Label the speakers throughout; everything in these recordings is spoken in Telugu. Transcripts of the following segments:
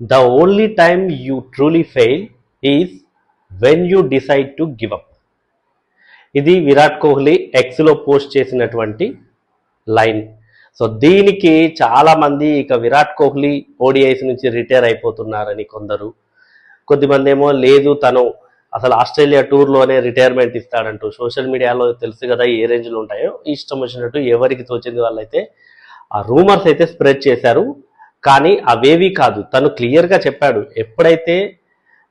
Speaker 1: The only time you truly fail is when you decide to give up ఇది విరాట్ కోహ్లీ ఎక్స్లో పోస్ట్ చేసినటువంటి లైన్. సో దీనికి చాలామంది ఇక విరాట్ కోహ్లీ ఓడిఐస్ నుంచి రిటైర్ అయిపోతున్నారని కొందరు. కొద్దిమంది ఏమో లేదు తను అసలు ఆస్ట్రేలియా టూర్లోనే రిటైర్మెంట్ ఇస్తాడంటూ సోషల్ మీడియాలో తెలుసు కదా ఏ రేంజ్లో ఉంటాయో. ఇష్టం వచ్చినట్టు ఎవరికి తోచింది వాళ్ళైతే ఆ రూమర్స్ అయితే స్ప్రెడ్ చేశారు. కానీ అవేవి కాదు. తను క్లియర్గా చెప్పాడు ఎప్పుడైతే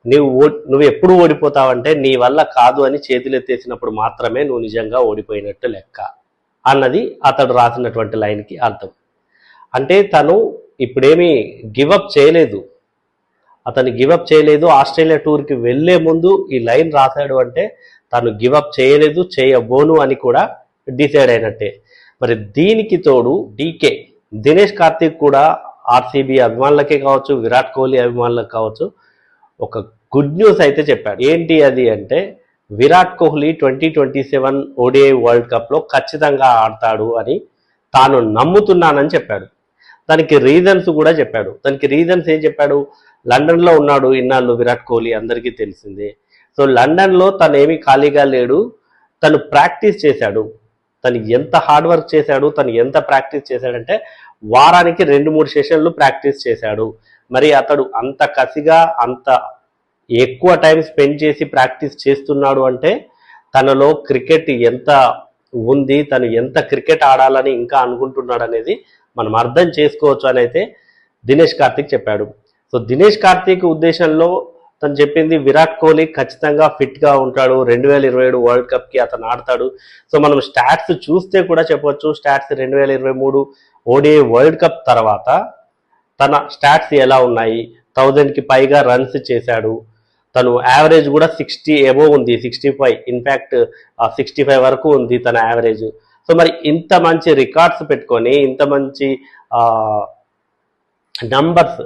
Speaker 1: నువ్వు ఓ- నువ్వు ఎప్పుడు ఓడిపోతావంటే నీ వల్ల కాదు అని చేతులు ఎత్తేసినప్పుడు మాత్రమే నువ్వు నిజంగా ఓడిపోయినట్టు లెక్క అన్నది అతడు రాసినటువంటి లైన్కి అర్థం. అంటే తను ఇప్పుడేమీ గివప్ చేయలేదు. అతను గివప్ చేయలేదు. ఆస్ట్రేలియా టూర్కి వెళ్ళే ముందు ఈ లైన్ రాశాడు అంటే తను గివప్ చేయలేదు చేయబోను అని కూడా డిసైడ్ అయినట్టే. మరి దీనికి తోడు డీకే దినేష్ కార్తీక్ కూడా ఆర్సీబీ అభిమానులకే కావచ్చు విరాట్ కోహ్లీ అభిమానులకు కావచ్చు ఒక గుడ్ న్యూస్ అయితే చెప్పాడు. ఏంటి అది అంటే Virat Kohli twenty twenty seven ODI world కప్లో ఖచ్చితంగా ఆడతాడు అని తాను నమ్ముతున్నానని చెప్పాడు. దానికి రీజన్స్ కూడా చెప్పాడు. దానికి రీజన్స్ ఏం చెప్పాడు? లండన్లో ఉన్నాడు ఇన్నాళ్ళు విరాట్ కోహ్లీ అందరికీ తెలిసిందే. సో లండన్లో తను ఏమీ ఖాళీగా లేడు. తను ప్రాక్టీస్ చేశాడు. తను ఎంత హార్డ్ వర్క్ చేశాడు తను ఎంత ప్రాక్టీస్ చేశాడంటే వారానికి రెండు మూడు సెషన్లు ప్రాక్టీస్ చేశాడు. మరి అతడు అంత కసిగా అంత ఎక్కువ టైం స్పెండ్ చేసి ప్రాక్టీస్ చేస్తున్నాడు అంటే తనలో క్రికెట్ ఎంత ఉంది తను ఎంత క్రికెట్ ఆడాలని ఇంకా అనుకుంటున్నాడు అనేది మనం అర్థం చేసుకోవచ్చు అని అయితే దినేష్ కార్తిక్ చెప్పాడు. సో దినేష్ కార్తీక్ ఉద్దేశంలో తను చెప్పింది విరాట్ కోహ్లీ ఖచ్చితంగా ఫిట్గా ఉంటాడు. రెండు వేల ఇరవై ఏడు వరల్డ్ కప్కి అతను ఆడతాడు. సో మనం స్టాట్స్ చూస్తే కూడా చెప్పొచ్చు. స్టాట్స్ రెండు వేల ఇరవై మూడు ఓడిఐ వరల్డ్ కప్ తర్వాత తన స్టాట్స్ ఎలా ఉన్నాయి? థౌజండ్కి పైగా రన్స్ చేశాడు. తను యావరేజ్ కూడా సిక్స్టీ ఎబో ఉంది. Sixty five in fact sixty five వరకు ఉంది తన యావరేజ్ సో మరి ఇంత మంచి రికార్డ్స్ పెట్టుకొని ఇంత మంచి నంబర్స్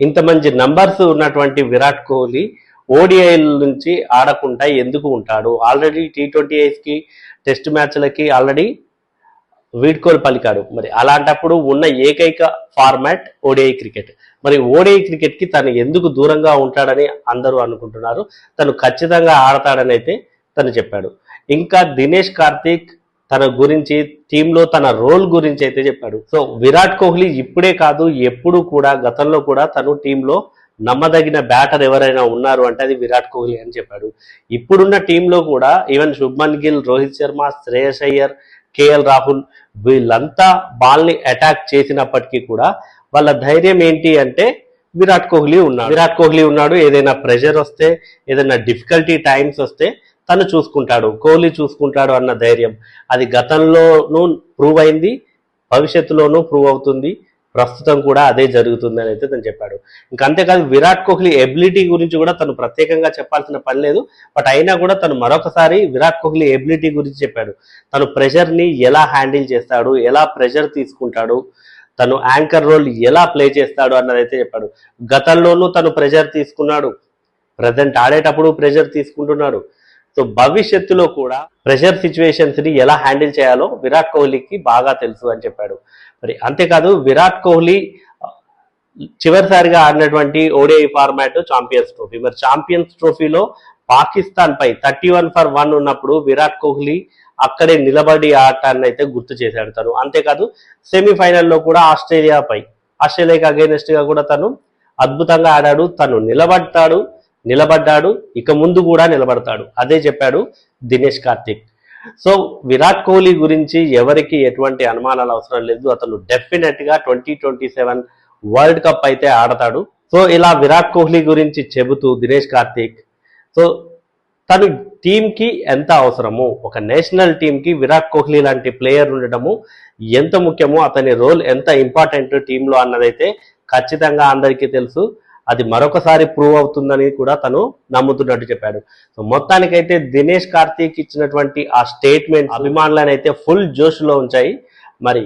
Speaker 1: ఇంత మంచి నంబర్స్ ఉన్నటువంటి విరాట్ కోహ్లీ ఓడిఐల నుంచి ఆడకుండా ఎందుకు ఉంటాడు? ఆల్రెడీ టీ ట్వంటీ ఐస్కి టెస్ట్ మ్యాచ్లకి ఆల్రెడీ వీడ్కోలు పలికాడు. మరి అలాంటప్పుడు ఉన్న ఏకైక ఫార్మాట్ ఓడిఐ క్రికెట్ మరి ఓడిఐ క్రికెట్కి తను ఎందుకు దూరంగా ఉంటాడని అందరూ అనుకుంటున్నారు. తను ఖచ్చితంగా ఆడతాడని అయితే తను చెప్పాడు. ఇంకా దినేష్ కార్తీక్ తన గురించి టీంలో తన రోల్ గురించి అయితే చెప్పాడు. సో విరాట్ కోహ్లీ ఇప్పుడే కాదు ఎప్పుడు కూడా గతంలో కూడా తను టీంలో నమ్మదగిన బ్యాటర్ ఎవరైనా ఉన్నారు అంటే అది విరాట్ కోహ్లీ అని చెప్పాడు. ఇప్పుడున్న టీంలో కూడా ఈవెన్ శుభ్మన్ గిల్ రోహిత్ శర్మ శ్రేయస్ అయ్యర్ కేఎల్ రాహుల్ వీళ్ళంతా బాల్ని అటాక్ చేసినప్పటికీ కూడా వాళ్ళ ధైర్యం ఏంటి అంటే విరాట్ కోహ్లీ ఉన్నాడు. విరాట్ కోహ్లీ ఉన్నాడు ఏదైనా ప్రెషర్ వస్తే ఏదైనా డిఫికల్టీ టైమ్స్ వస్తే తను చూసుకుంటాడు కోహ్లీ చూసుకుంటాడు అన్న ధైర్యం. అది గతంలోనూ ప్రూవ్ అయింది భవిష్యత్తులోనూ ప్రూవ్ అవుతుంది. ప్రస్తుతం కూడా అదే జరుగుతుంది అని అయితే తను చెప్పాడు. ఇంకా అంతేకాదు విరాట్ కోహ్లీ ఎబిలిటీ గురించి కూడా తను ప్రత్యేకంగా చెప్పాల్సిన పని లేదు. బట్ అయినా కూడా తను మరొకసారి విరాట్ కోహ్లీ ఎబిలిటీ గురించి చెప్పాడు. తను ప్రెషర్ని ఎలా హ్యాండిల్ చేస్తాడు ఎలా ప్రెషర్ తీసుకుంటాడు తను యాంకర్ రోల్ ఎలా ప్లే చేస్తాడు అన్నదైతే చెప్పాడు. గతంలోనూ తను ప్రెషర్ తీసుకున్నాడు. ప్రజెంట్ ఆడేటప్పుడు ప్రెషర్ తీసుకుంటున్నాడు. సో భవిష్యత్తులో కూడా ప్రెషర్ సిచ్యువేషన్స్ని ఎలా హ్యాండిల్ చేయాలో విరాట్ కోహ్లీకి బాగా తెలుసు అని చెప్పాడు. మరి అంతేకాదు విరాట్ కోహ్లీ చివరిసారిగా ఆడినటువంటి ఓడిఐ ఫార్మాట్ ఛాంపియన్స్ ట్రోఫీ మరి చాంపియన్స్ ట్రోఫీలో పాకిస్తాన్ పై థర్టీ వన్ ఫర్ వన్ ఉన్నప్పుడు విరాట్ కోహ్లీ అక్కడే నిలబడి ఆడటాన్ని అయితే గుర్తు చేశాడు తను. అంతేకాదు సెమీఫైనల్లో కూడా ఆస్ట్రేలియాపై ఆస్ట్రేలియాకి అగైనెస్ట్గా కూడా తను అద్భుతంగా ఆడాడు. తను నిలబడతాడు. నిలబడ్డాడు ఇక ముందు కూడా నిలబడతాడు. అదే చెప్పాడు దినేష్ కార్తిక్. సో విరాట్ కోహ్లీ గురించి ఎవరికి ఎటువంటి అనుమానాలు అవసరం లేదు. అతను డెఫినెట్గా twenty twenty seven world cup అయితే ఆడతాడు. సో ఇలా విరాట్ కోహ్లీ గురించి చెబుతూ దినేష్ కార్తిక్ సో తను టీంకి ఎంత అవసరము ఒక నేషనల్ టీంకి విరాట్ కోహ్లీ లాంటి ప్లేయర్ ఉండడము ఎంత ముఖ్యమో అతని రోల్ ఎంత ఇంపార్టెంట్ టీంలో అన్నదైతే ఖచ్చితంగా అందరికీ తెలుసు. అది మరొకసారి ప్రూవ్ అవుతుందని కూడా తను నమ్ముతున్నట్టు చెప్పాడు. సో మొత్తానికైతే దినేష్ కార్తీక్ ఇచ్చినటువంటి ఆ స్టేట్మెంట్ అభిమానులను అయితే ఫుల్ జోష్లో ఉంచాయి. మరి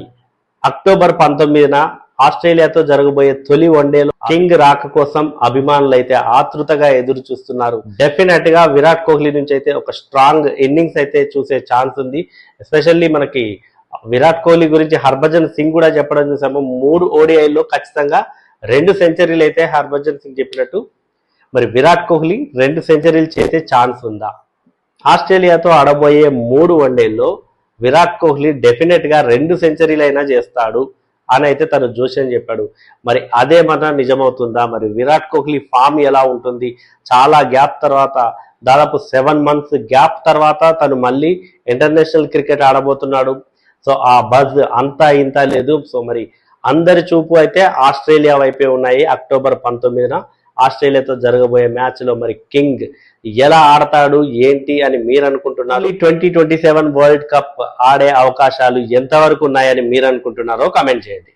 Speaker 1: అక్టోబర్ పంతొమ్మిదిన ఆస్ట్రేలియాతో జరగబోయే తొలి వన్డేలో కింగ్ రాక కోసం అభిమానులు అయితే ఆతృతగా ఎదురు చూస్తున్నారు. డెఫినెట్గా విరాట్ కోహ్లీ నుంచి అయితే ఒక స్ట్రాంగ్ ఇన్నింగ్స్ అయితే చూసే ఛాన్స్ ఉంది. ఎస్పెషల్లీ మనకి విరాట్ కోహ్లీ గురించి హర్భజన్ సింగ్ కూడా చెప్పడం చూసాము. మూడు ఓడిఐల్లో ఖచ్చితంగా రెండు సెంచరీలు అయితే హర్భజన్ సింగ్ చెప్పినట్టు. మరి విరాట్ కోహ్లీ రెండు సెంచరీలు చేసే ఛాన్స్ ఉందా? ఆస్ట్రేలియాతో ఆడబోయే మూడు వన్డేల్లో విరాట్ కోహ్లీ డెఫినెట్గా రెండు సెంచరీలు అయినా చేస్తాడు అని అయితే తను జోషి అని చెప్పాడు. మరి అదే మన నిజమవుతుందా? మరి విరాట్ కోహ్లీ ఫామ్ ఎలా ఉంటుంది? చాలా గ్యాప్ తర్వాత దాదాపు సెవెన్ మంత్స్ గ్యాప్ తర్వాత తను మళ్ళీ ఇంటర్నేషనల్ క్రికెట్ ఆడబోతున్నాడు. సో ఆ బజ్ అంతా ఇంత లేదు. సో మరి అందరి చూపు అయితే ఆస్ట్రేలియా వైపే ఉన్నాయి. అక్టోబర్ పంతొమ్మిదిన ఆస్ట్రేలియాతో జరగబోయే మ్యాచ్లో మరి కింగ్ ఎలా ఆడతాడు ఏంటి అని మీరు అనుకుంటున్నారు? ఈ twenty twenty seven world cup ఆడే అవకాశాలు ఎంతవరకు ఉన్నాయని మీరు అనుకుంటున్నారో కామెంట్ చేయండి.